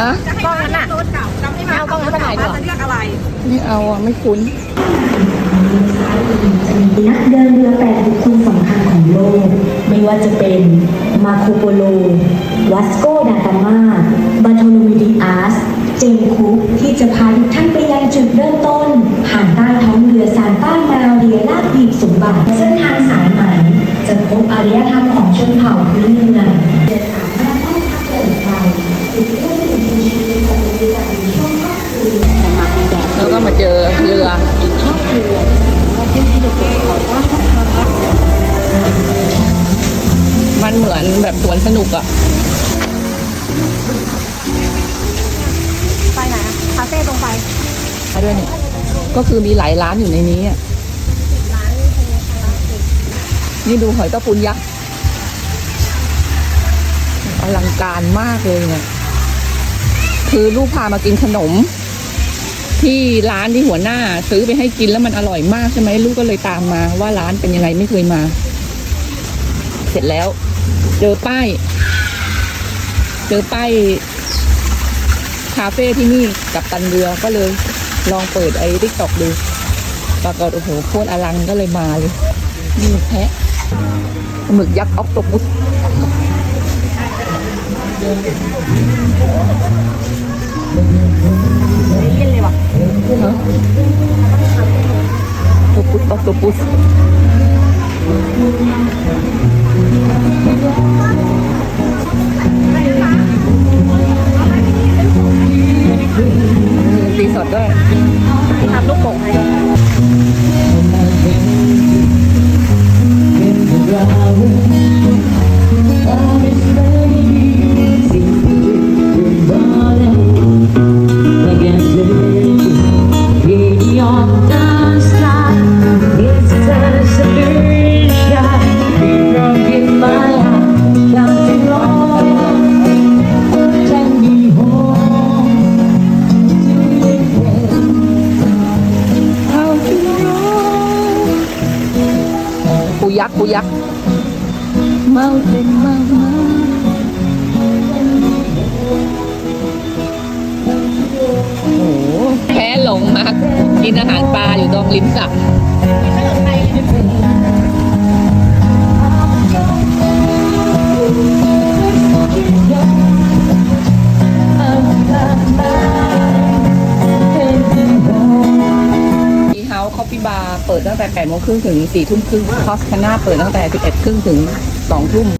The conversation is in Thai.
ฮะกล้องนั้นน่ะไม่เอากล้องนั้นมาถ่ายดีกว่าจะเรียกอะไรไม่เอาอะไม่คุ้นนักเดินเรือแปดบุคคลสำคัญของโลก ไม่ว่าจะเป็นมาโคโปโล วัสโกดาตามาบาโทโลมิดิอัสเจมส์คุกที่จะพาทุกท่านไปยังจุดเริ่มต้น ผ่านใต้ท้องเรือซานต้ามาเรียลาดบีบสมบัติเส้นทางสายไหมจะพบอารยธรรมของชนเผ่าพื้นเมืองเดินทางหน้าห้อง แล้วก็มาเจอเรือมันเหมือนแบบสวนสนุกอะไปไหนอะคาเฟ่ตรงไปไปด้วยเนี่ยก็คือมีหลายร้านอยู่ในนี้อะนี่ดูหอยตะปูนยักษ์ อลังการมากเลยเนี่ย คือลูกพามากินขนม ที่ร้านที่หัวหน้า ซื้อไปให้กินแล้วมันอร่อยมากใช่ไหมลูกก็เลยตามมาว่าร้านเป็นยังไงไม่เคยมา เสร็จแล้ว เจอป้าย เจอป้ายคาเฟ่ที่นี่กับตันเรือก็เลยลองเปิดไอ้ทิกตอกดู ปรากฏโอ้โหโคตรอลังก็เลยมาเลย นี่แพะหมึกยักษ์ออกตปุสเย็นเลยว่ะฮะโตปุส ออกโตปุสตีสดด้วย ปูยักษ์ปูยักษ์เมาเป็นเมาเมาโอ้โหแพ้หลงมากกินอาหารปลาอยู่ตรงริมสระ บาร์เปิดตั้งแต่8โมงครึ่งถึง4ทุ่มครึ่งคอสคาน่าเปิดตั้งแต่11ครึ่งถึง2ทุ่ม